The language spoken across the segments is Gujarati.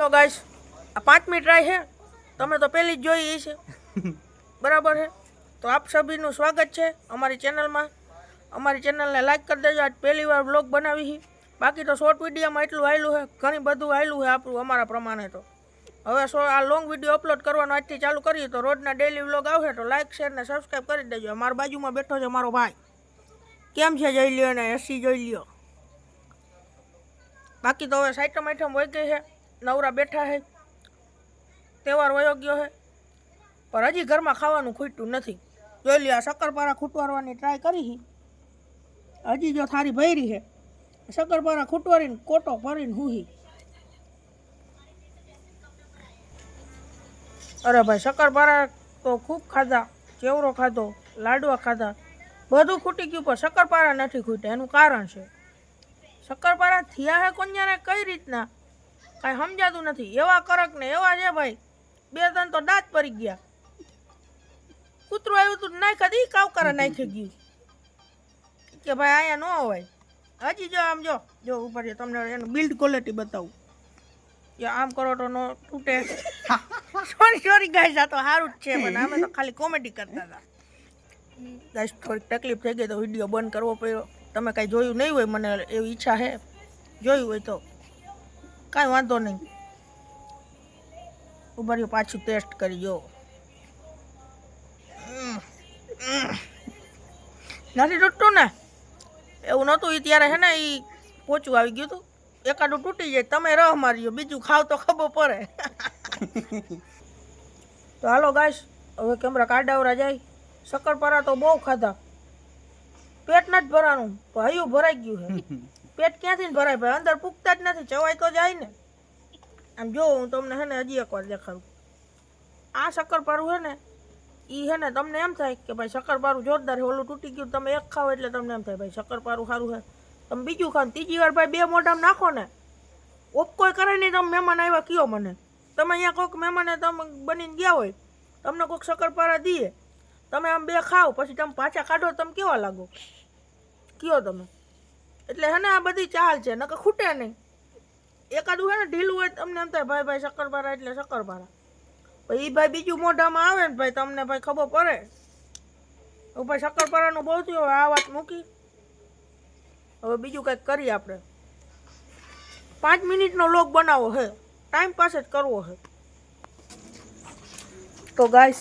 તો ગાઈસ આ પાંચમી ટ્રાય છે. તમે તો પહેલી જ જોઈ છે બરાબર છે? તો આપ સભીનું સ્વાગત છે અમારી ચેનલમાં અમારી ચેનલને લાઈક કરી દેજો. આજ પહેલી વાર બ્લોગ બનાવી છે. બાકી તો શોર્ટ વિડીયોમાં એટલું આવેલું છે ઘણી બધું આવેલું છે આપણું અમારા પ્રમાણે તો. હવે સો આ લોંગ વીડિયો અપલોડ કરવાનો આજથી ચાલુ કરીએ તો રોજના ડેલી વ્લોગ આવશે તો લાઈક શેર ને સબસ્ક્રાઈબ કરી દેજો. મારા બાજુમાં બેઠો છે મારો ભાઈ. કેમ છે જોઈ લ્યો ને એસી જોઈ લ્યો બાકી તો હવે સાઈટમ આઈટમ વહી ગઈ છે. નવરા બેઠા છે તહેવાર વયો ગયો છે પણ હજી ઘરમાં ખાવાનું ખૂટ્યું નથી. જોઈ લ્યો, આ શક્કરપારા ખૂટવારવાની ટ્રાય કરી હજી જો થારી ભરી છે શક્કરપારા ખૂટવારીને કોટો ભરીને હુહી અરે ભાઈ, શક્કરપારા તો ખૂબ ખાધા, ચેવરો ખાધો, લાડવા ખાધા, બધું ખૂટી ગયું, પણ શક્કરપારા નથી ખૂટ્યા, એનું કારણ છે. શક્કરપારા થયા હે કોન્યાને કઈ રીતના? કાંઈ સમજાતું નથી. એવા કરક ને એવા છે ભાઈ. બે ત્રણ તો દાંત પડી ગયા. કૂતરું આવ્યું તું નાખ્યા દી કાવકારા નાખી ગયું. કે ભાઈ અહીંયા ન હોય. હજી જો આમ જો જો ઉપર છે, તમને એનું બિલ્ડ ક્વોલિટી બતાવું. કે આમ કરો તો નો તૂટે. સોરી સોરી ગાઈસ આ તો સારું જ છે, પણ અમે તો ખાલી કોમેડી કરતા હતા. ગાઈસ થોડીક તકલીફ થઈ ગઈ તો વીડિયો બંધ કરવો પડ્યો. તમે કાંઈ જોયું નહીં હોય, મને એવી ઈચ્છા છે. જોયું હોય તો. કાંઈ વાંધો નહીં. ઉભર્યું પાછું ટેસ્ટ કરી જો. નથી તૂટતું ને? એવું નહોતું એ ત્યારે હે ને એ પોચું આવી ગયું હતું એકાદું તૂટી જાય, તમે રહ મારી બીજું ખાવ તો ખબર પડે. તો હાલો ગાઈસ, હવે કેમરા કાડાવરા જાય. શક્કરપારા તો બહુ ખાધા. પેટ નથી ભરાનું હૈયું ભરાઈ ગયું છે પેટ ક્યાંથી ભરાય? ભાઈ, અંદર પૂગતા જ નથી ચવાય તો જાય ને. આમ જો, હું તમને હે ને હજી એકવાર દેખાડું. આ શક્કરપારું હે ને એ હે ને તમને એમ થાય કે ભાઈ શક્કરપારું જોરદાર છે ઓલું તૂટી ગયું, તમે એક ખાઓ એટલે તમને એમ થાય, ભાઈ શક્કરપારું સારું છે તમે બીજું ખાઓ ત્રીજી વાર ભાઈ, બે મોઢામાં નાખો ને. ઓપકોય કરે નહીં, તમે મહેમાન આવ્યા કયો મને? તમે અહીંયા કોઈક મહેમાને તમે બનીને ગયા હોય, તમને કોઈક શક્કરપારા દઈએ. તમે આમ બે ખાઓ, પછી તમે પાછા કાઢો તમે કેવા લાગો? કયો તમે? એટલે હે ને આ બધી ચાલ છે, નકર ખૂટે નહીં. એકાદું હે ને ઢીલું હોય તમને એમ થાય, ભાઈ ભાઈ, શક્કરપારા એટલે શક્કરપારા. પછી એ ભાઈ બીજું મોઢામાં આવે ને ભાઈ, તમને ભાઈ ખબર પડે. ભાઈ શક્કરપારાનું બહુ થયું, હવે આ વાત મૂકી. હવે બીજું કંઈક કરીએ આપણે. પાંચ મિનિટનો લોક બનાવો હે. ટાઈમ પાસ જ કરવો છે તો ગાઈસ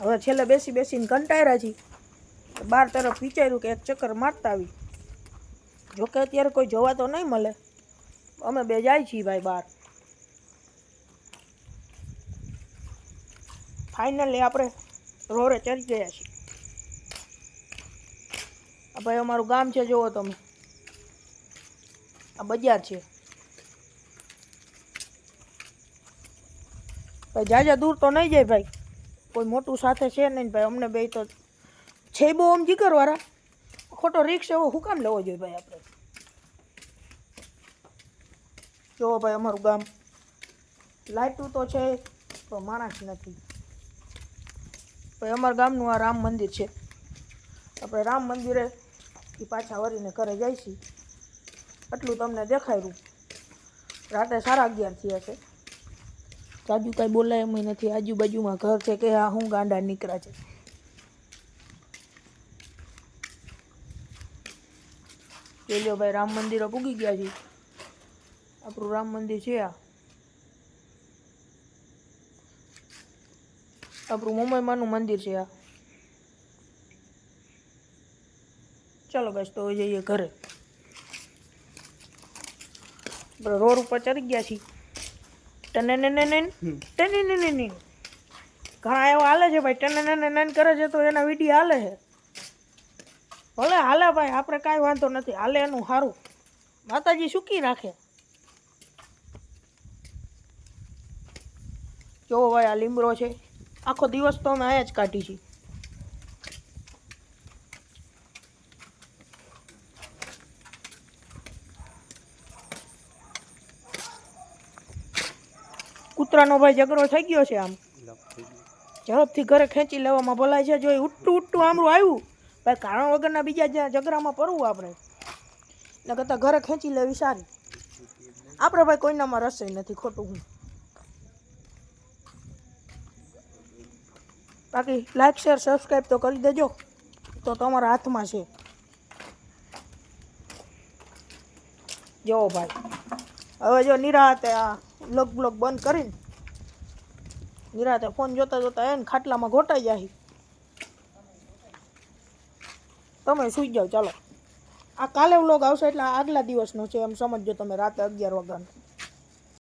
હવે છેલ્લે બેસી બેસીને કંટાળ્યા છીએ. બાર તરફ વિચાર્યું કે એક ચક્કર મારતા આવી જોકે અત્યારે કોઈ જોવા તો નહીં મળે. અમે બે જાય છીએ ભાઈ બહાર. ફાઇનલી આપણે રોડે ચડી ગયા છીએ. આ ભાઈ અમારું ગામ છે, જુઓ તમે. આ બજાર છે. ભાઈ જાજા દૂર તો નહીં જાય ભાઈ. કોઈ મોટું સાથે છે નહીં ભાઈ. અમને બે તો છે બહુ આમ જીગરવાળા ખોટો રિક્ષ એવો હું કામ લેવો જોઈએ ભાઈ આપણે? જુઓ ભાઈ અમારું ગામ લાઇટું તો છે તો માણસ નથી. ભાઈ અમારા ગામનું આ રામ મંદિર છે. આપણે રામ મંદિરે એ પાછા વળીને ઘરે જઈશી આટલું તમને દેખાયું રાતે સાડા અગિયાર થયા છે. જાજુ કાંઈ બોલાય એમ નથી. આજુબાજુમાં ઘર છે કે આ હું ગાંડા નીકળ્યા છે. જોઈ ભાઈ, રામ મંદિરે પૂગી ગયા છે આપણું રામ મંદિર છે આ. આપણું મુંબઈમાંનું મંદિર છે આ. ચાલો બસ તો જઈએ ઘરે. રોડ ઉપર ચડી ગયા છીએ. ટને ને ને ને ટને ને ને ને ઘણા એવા હાલે છે ભાઈ ટને ને ને કરે છે તો એના વીડિયો હાલે છે. ભલે હાલે ભાઈ આપણે કાંઈ વાંધો નથી. હાલે એનું સારું. માતાજી સુકી રાખે. જોવો ભાઈ, આ લીમડો છે. આખો દિવસ તો અમે અહીંયા જ કાઢી છીએ કૂતરાનો ભાઈ ઝઘડો થઈ ગયો છે આમ. ઝડપથી ઘરે ખેંચી લેવામાં ભલાય છે. જો એ ઉઠ્ટું ઉઠ્ટું આમરું આવ્યું, ભાઈ કારણ વગરના બીજા જ્યાં ઝઘડામાં પડવું આપણે. એટલે કરતાં ઘરે ખેંચી લેવી સારી. આપણે ભાઈ કોઈનામાં રસોઈ નથી, ખોટું હું. બાકી લાઈક શેર સબસ્ક્રાઈબ તો કરી દેજો. તો તમારા હાથમાં છે. જો ભાઈ. હવે જો નિરાતે આ બ્લોક બ્લોક બંધ કરીને નિરાતે ફોન જોતા જોતા એને ખાટલામાં ઘોટાઈ જાય તમે સૂઈ જાઓ, ચાલો. આ કાલે વ્લોગ આવશે એટલે આગલા દિવસનો છે એમ સમજજો તમે રાતે અગિયાર વાગ્યાનો.